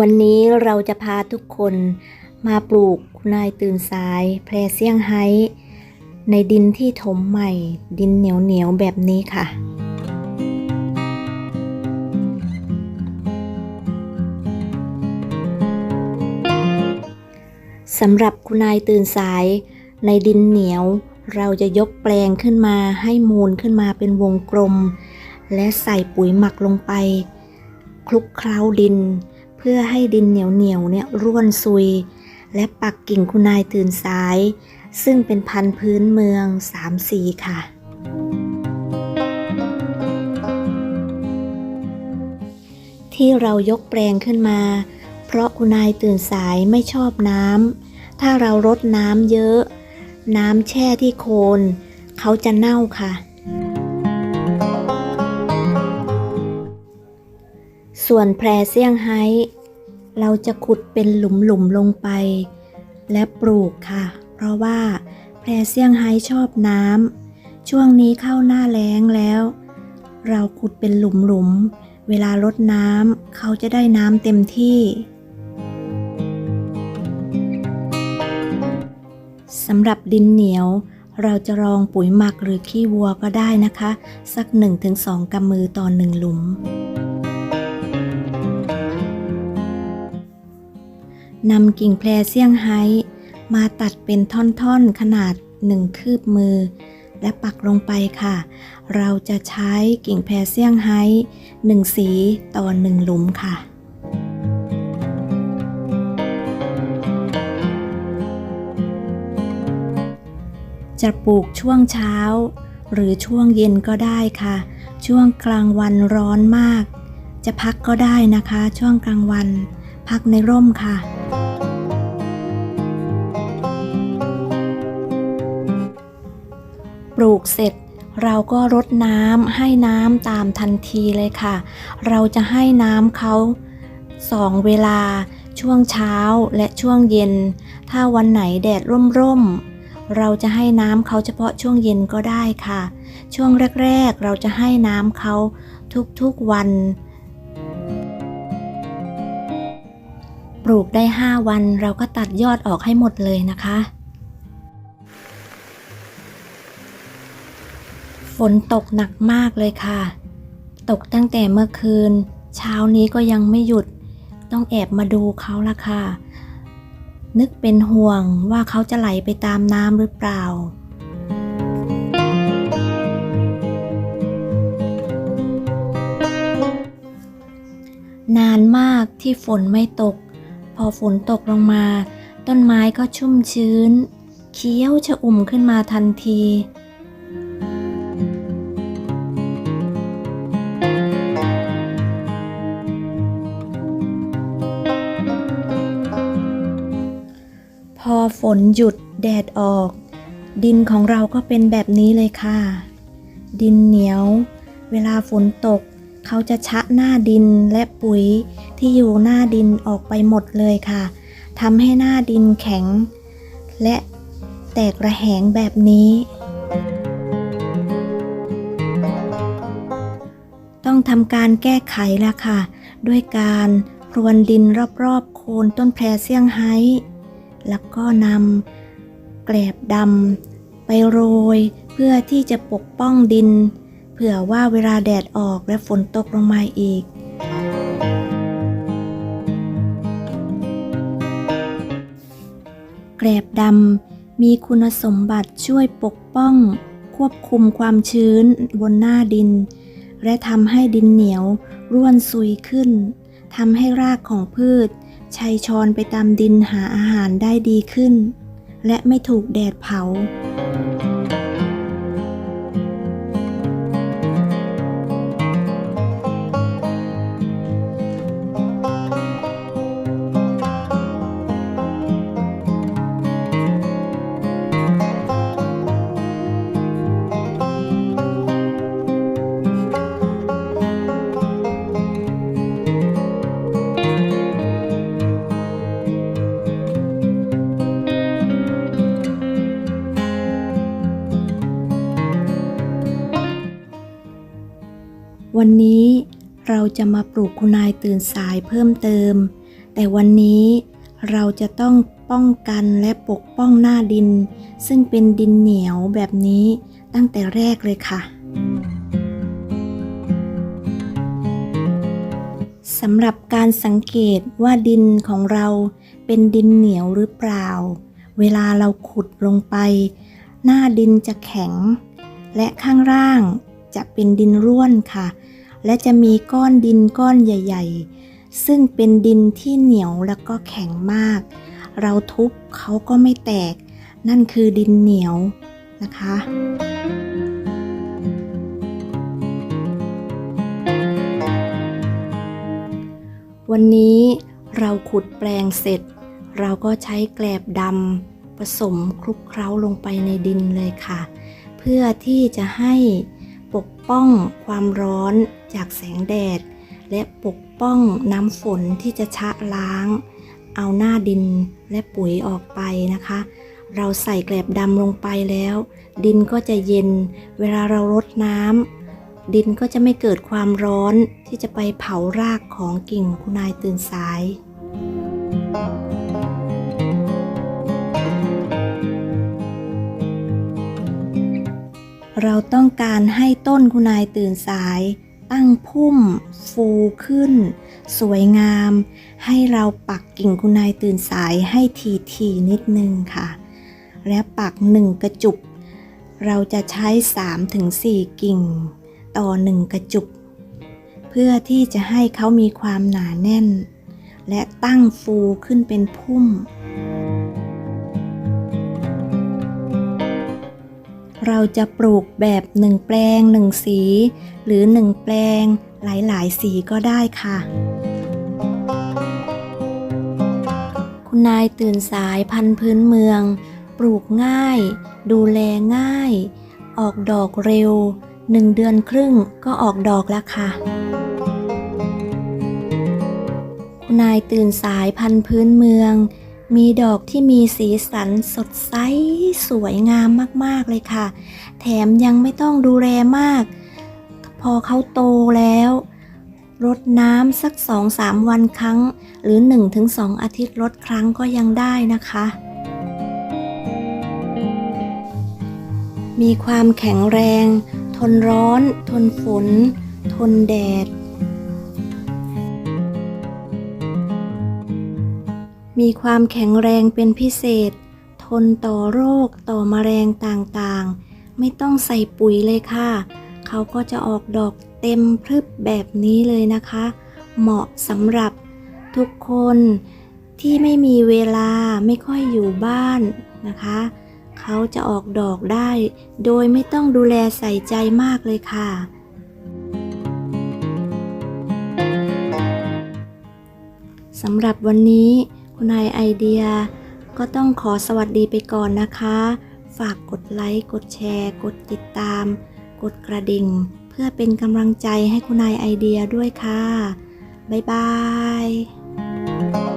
วันนี้เราจะพาทุกคนมาปลูกคุณนายตื่นสายแพรเซี่ยงไฮ้ในดินที่ถมใหม่ ดินเหนียวเหนียวๆแบบนี้ค่ะ สำหรับคุณนายตื่นสายในดินเหนียว เราจะยกแปลงขึ้นมาให้มูลขึ้นมาเป็นวงกลม และใส่ปุ๋ยหมักลงไป คลุกเคล้าดิน พื่อให้ดินเหนียวเหนียวเนี่ยร่วนซุย และปักกิ่งคุณนายตื่นสาย ซึ่งเป็นพันธุ์พื้นเมืองสามสีค่ะ ที่เรายกแปลงขึ้นมา เพราะคุณนายตื่นสายไม่ชอบน้ำถ้าเรารดน้ำเยอะ น้ำแช่ที่โคน เขาจะเน่าค่ะส่วนแพรเซี่ยงไฮ้ เราจะขุดเป็นหลุมๆลงไป และปลูกค่ะ เพราะว่าแพรเซี่ยงไฮ้ชอบน้ำช่วงนี้เข้าหน้าแล้งแล้ว เราขุดเป็นหลุมๆเวลารดน้ำเขาจะได้น้ำเต็มที่สำหรับดินเหนียว เราจะรองปุ๋ยหมักหรือขี้วัวก็ได้นะคะ สัก 1-2กำมือต่อหนึ่งหลุม นำกิ่งแพรเซี่ยงไฮ้มาตัดเป็นท่อนๆขนาด1คืบมือ และปักลงไปค่ะ เราจะใช้กิ่งแพรเซี่ยงไฮ้1สีต่อ1หลุมค่ะจะปลูกช่วงเช้า หรือช่วงเย็นก็ได้ค่ะ ช่วงกลางวันร้อนมาก จะพักก็ได้นะคะ ช่วงกลางวัน พักในร่มค่ะ ลูกเสร็จ เราก็รดน้ำให้น้ำตามทันทีเลยค่ะ เราจะให้น้ำเขาสองเวลาช่วงเช้าและช่วงเย็น ถ้าวันไหนแดดร่มๆ เราจะให้น้ำเขาเฉพาะช่วงเย็นก็ได้ค่ะ ช่วงแรกๆ เราจะให้น้ำเขาทุกๆวัน ปลูกได้ 5 วันเราก็ตัดยอดออกให้หมดเลยนะคะ นตกหนักมากเลยค่ะ ตกตั้งแต่เมื่อคืน เช้านี้ก็ยังไม่หยุด ต้องแอบมาดูเขาละค่ะ นึกเป็นห่วงว่าเขาจะไหลไปตามน้ำหรือเปล่านานมากที่ฝนไม่ตก พอฝนตกลงมา ต้นไม้ก็ชุ่มชื้น เคี้ยวชะอุ่มขึ้นมาทันที นหยุดแดดออก ดินของเราก็เป็นแบบนี้เลยค่ะ ดินเหนียว เวลาฝนตก เขาจะชะหน้าดินและปุ๋ยที่อยู่หน้าดินออกไปหมดเลยค่ะทำให้หน้าดินแข็ง และแตกระแหงแบบนี้ ต้องทำการแก้ไขแล้วค่ะ ด้วยการพรวนดินรอบๆ โคนต้นแพรเซี่ยงไฮ้ แล้วก็นำแกลบดำไปโรย เพื่อที่จะปกป้องดิน เผื่อว่าเวลาแดดออกและฝนตกลงมาอีก แกลบดำมีคุณสมบัติช่วยปกป้อง ควบคุมความชื้นบนหน้าดิน และทำให้ดินเหนียวร่วนซุยขึ้นทำให้รากของพืช ชัยชอนไปตามดินหาอาหารได้ดีขึ้น และไม่ถูกแดดเผา วันนี้เราจะมาปลูกคุณนายตื่นสายเพิ่มเติม แต่วันนี้เราจะต้องป้องกันและปกป้องหน้าดิน ซึ่งเป็นดินเหนียวแบบนี้ตั้งแต่แรกเลยค่ะสำหรับการสังเกตว่าดินของเราเป็นดินเหนียวหรือเปล่า เวลาเราขุดลงไป หน้าดินจะแข็ง และข้างล่างจะเป็นดินร่วนค่ะ และจะมีก้อนดินก้อนใหญ่ ๆ ซึ่งเป็นดินที่เหนียวแล้วก็แข็งมาก เราทุบเขาก็ไม่แตก นั่นคือดินเหนียวนะคะวันนี้เราขุดแปลงเสร็จ เราก็ใช้แกลบดำผสมคลุกเคล้าลงไปในดินเลยค่ะ เพื่อที่จะให้ปกป้องความร้อน จากแสงแดด และปกป้องน้ำฝนที่จะชะล้าง เอาหน้าดินและปุ๋ยออกไปนะคะ เราใส่แกลบดำลงไปแล้ว ดินก็จะเย็น เวลาเรารดน้ำดินก็จะไม่เกิดความร้อนที่จะไปเผารากของกิ่งคุณนายตื่นสายเราต้องการให้ต้นคุณนายตื่นสาย ตั้งพุ่ม ฟูขึ้น สวยงาม ให้เราปักกิ่งคุณนายตื่นสายให้ทีทีนิดนึงค่ะ และปักหนึ่งกระจุก เราจะใช้ 3-4 กิ่ง ต่อหนึ่งกระจุก เพื่อที่จะให้เขามีความหนาแน่น และตั้งฟูขึ้นเป็นพุ่ม เราจะปลูกแบบหนึ่งแปลงหนึ่งสี หรือหนึ่งแปลงหลายๆ สีก็ได้ค่ะ คุณนายตื่นสายพันธุ์พื้นเมือง ปลูกง่าย ดูแลง่าย ออกดอกเร็วหนึ่งเดือนครึ่งก็ออกดอกแล้วค่ะ คุณนายตื่นสายพันธุ์พื้นเมือง มีดอกที่มีสีสันสดใสสวยงามมากๆเลยค่ะ แถมยังไม่ต้องดูแลมาก พอเขาโตแล้วรดน้ำสัก 2-3 วันครั้ง หรือ 1-2 อาทิตย์รดครั้งก็ยังได้นะคะ มีความแข็งแรง ทนร้อน ทนฝน ทนแดด มีความแข็งแรงเป็นพิเศษ ทนต่อโรคต่อมแมลงต่างๆ ไม่ต้องใส่ปุ๋ยเลยค่ะ เขาก็จะออกดอกเต็มพรึบแบบนี้เลยนะคะ เหมาะสำหรับทุกคนที่ไม่มีเวลาไม่ค่อยอยู่บ้านนะคะ เขาจะออกดอกได้ โดยไม่ต้องดูแลใส่ใจมากเลยค่ะ สำหรับวันนี้ นายไอเดีย ก็ต้องขอสวัสดีไปก่อนนะคะ ฝากกดไลค์ กดแชร์ กดติดตาม กดกระดิ่ง เพื่อเป็นกำลังใจให้คุณนายไอเดียด้วยค่ะ บ๊ายบาย